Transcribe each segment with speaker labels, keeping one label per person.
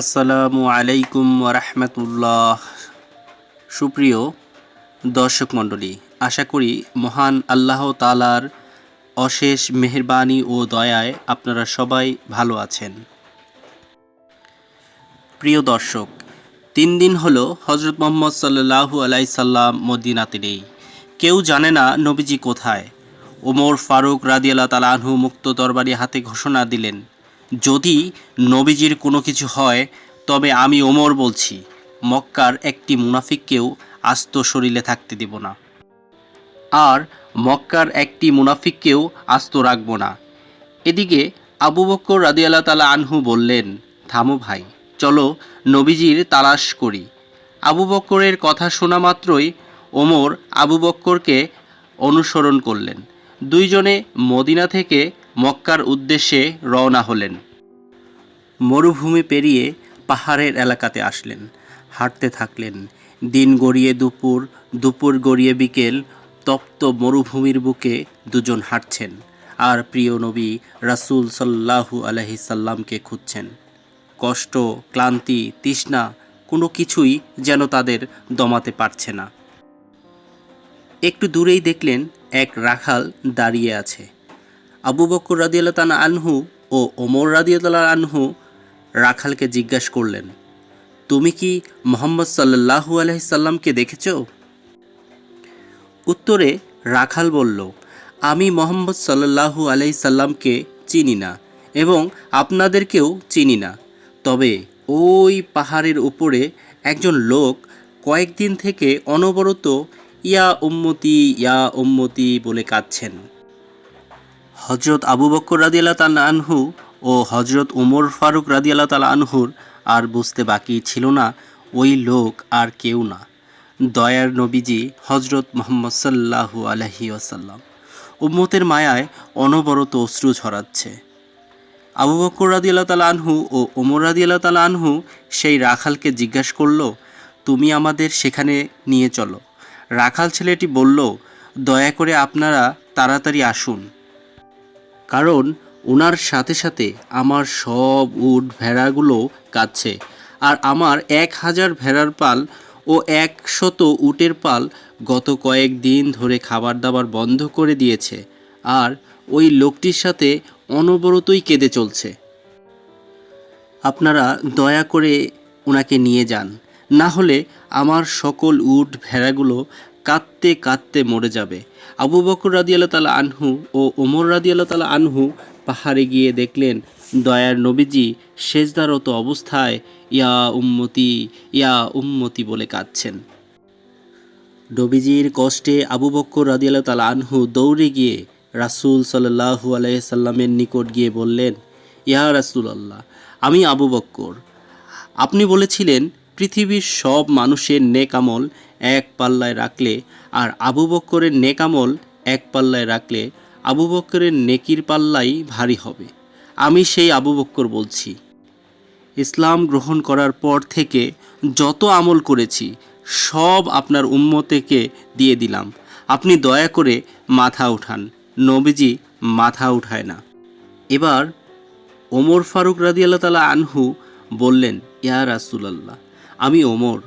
Speaker 1: আসসালামু আলাইকুম ওরহমতুল্লাহ সুপ্রিয় দর্শক মণ্ডলী, আশা করি মহান আল্লাহ তালার অশেষ মেহেরবানি ও দয়ায় আপনারা সবাই ভালো আছেন। প্রিয় দর্শক, তিন দিন হলো হজরত মোহাম্মদ সাল্লাহু আলাই সাল্লাম মদিনাতে নেই। কেউ জানে না নবীজি কোথায়। ওমর ফারুক রাদিয়াল্লাহ তালাহু মুক্ত দরবারি হাতে ঘোষণা দিলেন যদি নবীজির কোনো কিছু হয়, তবে আমি ওমর বলছি, মক্কার একটি মুনাফিককেও আস্ত শরীরে থাকতে দেব না। আর মক্কার একটি মুনাফিককেও আস্ত রাখব না। এদিকে আবু বক্কর রাদিয়াল্লাহ তালা আনহু বললেন, থামো ভাই, চলো নবীজির তালাশ করি। আবু বক্করের কথা শোনা মাত্রই ওমর আবু বক্করকে অনুসরণ করলেন। দুইজনে মদিনা থেকে মক্কার উদ্দেশ্যে রওনা হলেন। মরুভূমি পেরিয়ে পাহাড়ের এলাকাতে আসলেন, হাঁটতে থাকলেন। দিন গড়িয়ে দুপুর দুপুর গড়িয়ে বিকেল, তপ্ত মরুভূমির বুকে দুজন হাঁটছেন আর প্রিয় নবী রাসূল সাল্লাহু আলহি সাল্লামকে খুঁজছেন। কষ্ট, ক্লান্তি, তৃষ্ণা কোনো কিছুই যেন তাদের দমাতে পারছে না। একটু দূরেই দেখলেন এক রাখাল দাঁড়িয়ে আছে। আবু বকর রাদিয়াল্লাহ তালা আনহু ও ওমর রাদিয়াল্লাহ আনহু রাখালকে জিজ্ঞাসা করলেন, তুমি কি মোহাম্মদ সাল্লাহু আলহিসাল্লামকে দেখেছ? উত্তরে রাখাল বলল, আমি মোহাম্মদ সাল্লাহু আলহিসাল্লামকে চিনি না এবং আপনাদেরকেও চিনি না। তবে ওই পাহাড়ের উপরে একজন লোক কয়েকদিন থেকে অনবরত, ইয়া উম্মতি ইয়া উম্মতি বলে কাঁদছেন। হজরত আবু বক্কর রাদিয়াল্লাহ তাল আনহু ও হজরত উমর ফারুক রাদিয়াল্লাহ তাল আনহুর আর বুঝতে বাকি ছিল না, ওই লোক আর কেউ না। দয়ার নবীজি হজরত মোহাম্মদ সাল্লাহু আলহি আসাল্লাম উম্মতের মায়ায় অনবরত অশ্রু ঝরাচ্ছে। আবু বক্কর রাদিয়াল্লাহ তাল আনহু ও ওমর রাদিয়াল্লাহ তাল আনহু সেই রাখালকে জিজ্ঞাসা করল, তুমি আমাদের সেখানে নিয়ে চলো। রাখাল ছেলেটি বলল, দয়া করে আপনারা তাড়াতাড়ি আসুন। কারণ ওনার সাথে সাথে আমার সব উট ভেড়াগুলো কাঁদছে। আর আমার এক হাজার ভেড়ার পাল ও একশত উটের পাল গত কয়েক দিন ধরে খাবার দাবার বন্ধ করে দিয়েছে। আর ওই লোকটির সাথে অনবরতই কেঁদে চলছে। আপনারা দয়া করে ওনাকে নিয়ে যান। না হলে আমার সকল উট ভেড়াগুলো কাঁদতে কাঁদতে মরে যাবে। আবু বকর রাদিয়াল্লাহ তালা আনহু ও ওমর রাদিয়াল্লাহ তালা আনহু পাহাড়ে গিয়ে দেখলেন, দয়ার নবীজি সেজদারত অবস্থায় ইয়া উম্মতি ইয়া উম্মতি বলে কাঁদছেন। নবীজির কষ্টে আবু বক্কর রাদিয়াল্লাহ তালা আনহু দৌড়ে গিয়ে রাসূল সাল্লাহু আলাইসাল্লামের নিকট গিয়ে বললেন, ইয়া রাসুল আল্লাহ আমি আবু বক্কর আপনি বলেছিলেন, পৃথিবীর সব মানুষের নেক আমল এক পাল্লায় রাখলে, আর আবু বক্করের নেক আমল এক পাল্লায় রাখলে আবু বক্করের নেকির পাল্লাই ভারী হবে। আমি সেই আবু বক্কর বলছি। ইসলাম গ্রহণ করার পর থেকে যত আমল করেছি, সব আপনার উম্মতেকে দিয়ে দিলাম। আপনি দয়া করে মাথা উঠান। নবীজি মাথা উঠায় না। এবার ওমর ফারুক রাদিয়াল্লাহ তালা আনহু বললেন, ইয়া রাসুলাল্লাহ, আমি ওমর।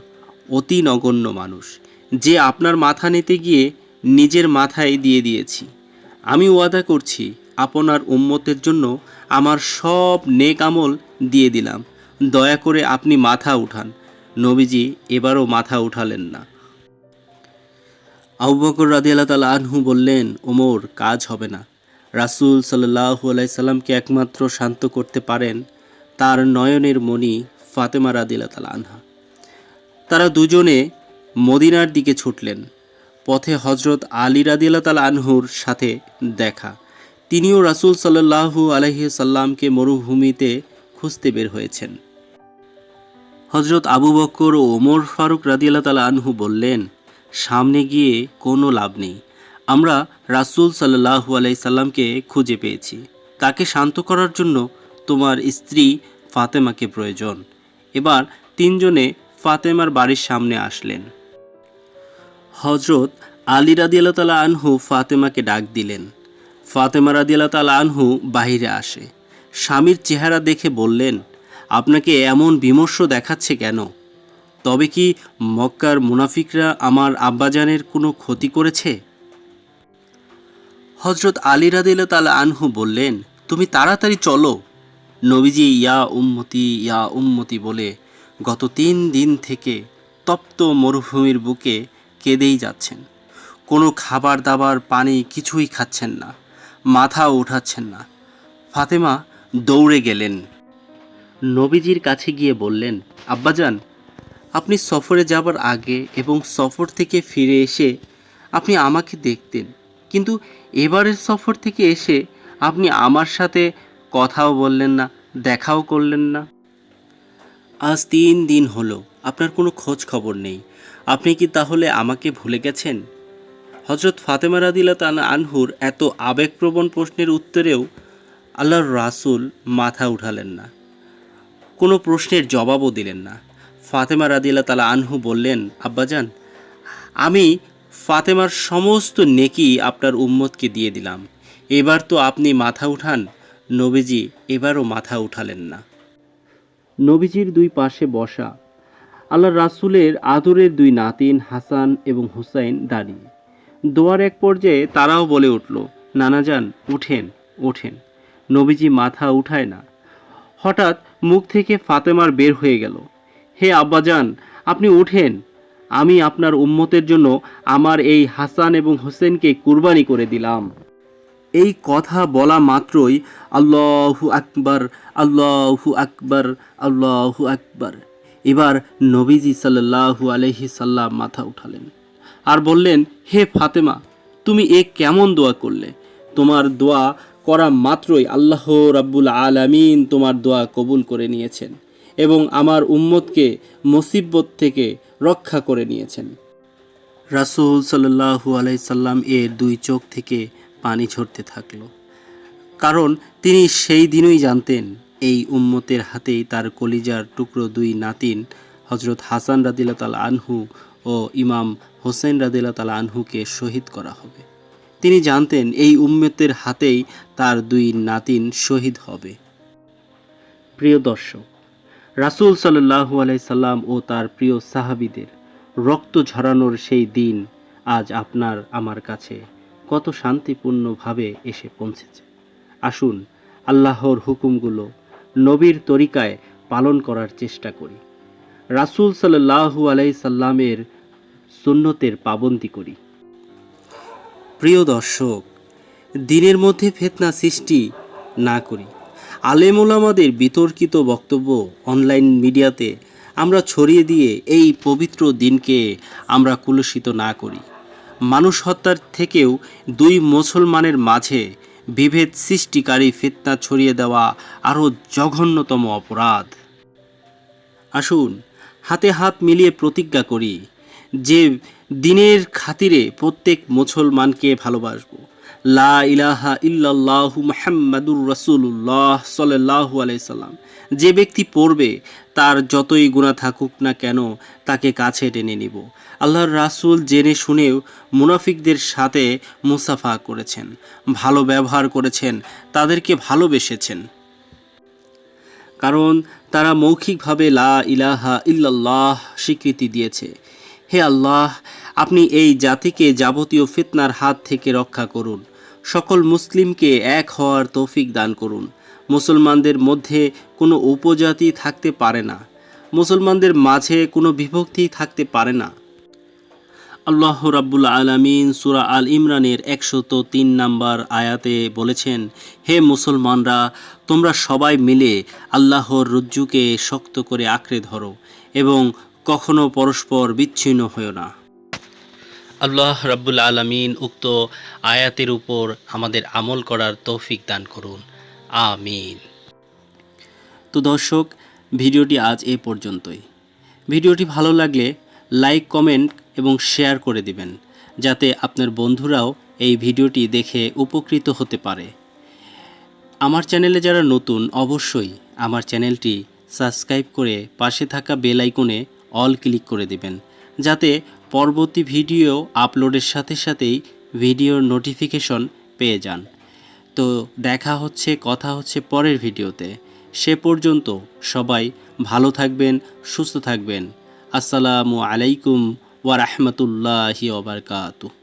Speaker 1: অতি নগণ্য মানুষ, যে আপনার মাথা নিতে গিয়ে নিজের মাথায় দিয়ে দিয়েছি। আমি ওয়াদা করছি আপনার উম্মতের জন্য আমার সব নেক আমল দিয়ে দিলাম। দয়া করে আপনি মাথা উঠান। নবীজি এবারও মাথা উঠালেন না। আবু বকর রাদিয়াল্লাহ তালা আনহু বললেন, ওমর, কাজ হবে না। রাসূল সাল্লাহু আলাইসাল্লামকে একমাত্র শান্ত করতে পারেন তার নয়নের মণি ফাতেমা রাদিয়াল্লাহ তালা আনহা। তারা দুজনে মদিনার দিকে ছুটলেন। পথে হজরত আলী রাদিয়াল্লাহ তাল আনহুর সাথে দেখা। তিনিও রাসূল সাল্লাহু আলহি সাল্লামকে মরুভূমিতে খুঁজতে বের হয়েছেন। হজরত আবু বক্কর ও ওমর ফারুক রাদিয়াল্লাহ তাল আনহু বললেন, সামনে গিয়ে কোনো লাভ নেই। আমরা রাসূল সাল্লাহু আলাই সাল্লামকে খুঁজে পেয়েছি। তাকে শান্ত করার জন্য তোমার স্ত্রী ফাতেমাকে প্রয়োজন। এবার তিনজনে ফাতেমার বাড়ির সামনে আসলেন। হজরত আলী রাদিয়াল্লাহ তালা আনহু ফাতেমাকে ডাক দিলেন। ফাতেমা রাদিয়াল্লাহ তালা আনহু বাহিরে আসে। স্বামীর চেহারা দেখে বললেন, আপনাকে এমন বিমর্ষ দেখাচ্ছে কেন? তবে কি মক্কার মুনাফিকরা আমার আব্বাজানের কোনো ক্ষতি করেছে? হজরত আলী রাদিল তালা আনহু বললেন, তুমি তাড়াতাড়ি চলো। নবীজি, ইয়া উম্মতি ইয়া উম্মতি বলে গত তিন দিন থেকে তপ্ত মরুভূমির বুকে কেঁদেই যাচ্ছেন। কোনো খাবার দাবার, পানি কিছুই খাচ্ছেন না মাথা উঠাচ্ছেন না। ফাতেমা দৌড়ে গেলেন। নবীজির কাছে গিয়ে বললেন, আব্বাজান, আপনি সফরে যাবার আগে এবং সফর থেকে ফিরে এসে আপনি আমাকে দেখতেন। কিন্তু এবারের সফর থেকে এসে আপনি আমার সাথে কথাও বললেন না, দেখাও করলেন না। আজ তিন দিন হলো, আপনার কোনো খোঁজ খবর নেই। আপনি কি তাহলে আমাকে ভুলে গেছেন? হজরত ফাতেমা রাদিলা তানা আনহুর এত আবেগপ্রবণ প্রশ্নের উত্তরেও আল্লাহর রাসূল মাথা উঠালেন না। কোনো প্রশ্নের জবাবও দিলেন না। ফাতেমা রাদিল্লা তালা আনহু বললেন, আব্বাজান, আমি ফাতেমার সমস্ত নেকি আপনার উম্মতকে দিয়ে দিলাম। এবার তো আপনি মাথা উঠান। নবীজি এবারও মাথা উঠালেন না। নবীজির দুই পাশে বসা। আল্লাহ রাসূলের আদরের দুই নাতিন হাসান এবং হুসাইন দাঁড়িয়ে দোয়ার এক পর্যায়ে তারাও বলে উঠল নানাজান উঠেন, ওঠেন। নবীজি মাথা উঠায় না। হঠাৎ মুখ থেকে ফাতেমার বের হয়ে গেল, হে আব্বাজান, আপনি উঠেন। আমি আপনার উম্মতের জন্য আমার এই হাসান এবং হোসেনকে কুরবানি করে দিলাম। এই কথা বলা মাত্রই আল্লাহু আকবার আল্লাহু আকবার আল্লাহু আকবার। এবার নবীজি সাল্লাল্লাহু আলহি সাল্লাম মাথা উঠালেন আর বললেন, হে ফাতেমা, তুমি এ কেমন দোয়া করলে? তোমার দোয়া করা মাত্রই আল্লাহ রাব্বুল আলামিন তোমার দোয়া কবুল করে নিয়েছেন এবং আমার উম্মতকে মুসিবত থেকে রক্ষা করে নিয়েছেন। রাসূল সাল্লাল্লাহু আলাইসাল্লাম এর দুই চোখ থেকে পানি ঝরতে থাকল। কারণ তিনি সেই দিনই জানতেন, এই উম্মতের হাতেই তার কলিজার টুকরো দুই নাতিন হজরত হাসান রাদিল্লা তাল আনহু ও ইমাম হোসেন রাদিল্লা তাল আনহুকে শহীদ করা হবে। তিনি জানতেন, এই উম্মতের হাতেই তার দুই নাতিন শহীদ হবে। প্রিয় দর্শক, রাসূল সাল্লাল্লাহু আলাই সাল্লাম ও তার প্রিয় সাহাবিদের রক্ত ঝরানোর সেই দিন আজ আপনার, আমার কাছে কত শান্তিপূর্ণভাবে এসে পৌঁছেছে। আসুন, আল্লাহর হুকুমগুলো নবীর তরিকায় পালন করার চেষ্টা করি। রাসূল সাল্লাল্লাহু আলাই সাল্লামের সুন্নতের পাবন্দি করি। প্রিয় দর্শক, দিনের মধ্যে ফেতনা সৃষ্টি না করি। আলেমোলামাদের বিতর্কিত বক্তব্য অনলাইন মিডিয়াতে আমরা ছড়িয়ে দিয়ে এই পবিত্র দিনকে আমরা কুলুষিত না করি। মানুষ হত্যার থেকেও দুই মুসলমানের মাঝে বিভেদ সৃষ্টিকারী ফিতনা ছড়িয়ে দেওয়া আরও জঘন্যতম অপরাধ। আসুন, হাতে হাত মিলিয়ে প্রতিজ্ঞা করি যে দিনের খাতিরে প্রত্যেক মুসলমানকে ভালোবাসবো। লা ইলাহা ইল্লাল্লাহু মুহাম্মাদুর রাসূলুল্লাহ সাল্লাল্লাহু আলাইহি সাল্লাম। যে ব্যক্তি পড়বে, তার যতই গুণা থাকুক না কেন, তাকে কাছে টেনে নিব। আল্লাহর রাসূল জেনে শুনেও মুনাফিকদের সাথে মুসাফা করেছেন, ভালো ব্যবহার করেছেন, তাদেরকে ভালোবেসেছেন। কারণ তারা মৌখিকভাবে লা ইলাহা ইল্লাল্লাহ স্বীকৃতি দিয়েছে। হে আল্লাহ, আপনি এই জাতিকে যাবতীয় ফিতনার হাত থেকে রক্ষা করুন। সকল মুসলিমকে এক হওয়ার তৌফিক দান করুন। মুসলমানদের মধ্যে কোনো উপজাতি থাকতে পারে না। মুসলমানদের মাঝে কোনো বিভক্তি থাকতে পারে না। আল্লাহ রাব্বুল আলামিন সুরা আল ইমরানের একশত তিন নাম্বার আয়াতে বলেছেন, হে মুসলমানরা, তোমরা সবাই মিলে আল্লাহর রজ্জুকে শক্ত করে আঁকড়ে ধরো এবং কখনো পরস্পর বিচ্ছিন্ন হও না। আল্লাহ রাব্বুল আলামিন উক্ত আয়াতের উপর আমাদের আমল করার তৌফিক দান করুন। আমিন। তো দর্শক, ভিডিওটি আজ এ পর্যন্তই। ভিডিওটি ভালো লাগলে লাইক, কমেন্ট এবং শেয়ার করে দিবেন, যাতে আপনার বন্ধুরাও এই ভিডিওটি দেখে উপকৃত হতে পারে। আমার চ্যানেলে যারা নতুন, অবশ্যই আমার চ্যানেলটি সাবস্ক্রাইব করে পাশে থাকা বেল আইকনে অল ক্লিক করে দিবেন, যাতে পরবর্তী ভিডিও আপলোডের সাথে সাথেই ভিডিওর নোটিফিকেশন পেয়ে যান। তো দেখা হচ্ছে, কথা হচ্ছে পরের ভিডিওতে। সে পর্যন্ত সবাই ভালো থাকবেন, সুস্থ থাকবেন। আসসালামু আলাইকুম ওয়া রাহমাতুল্লাহি ওয়া বারাকাতুহু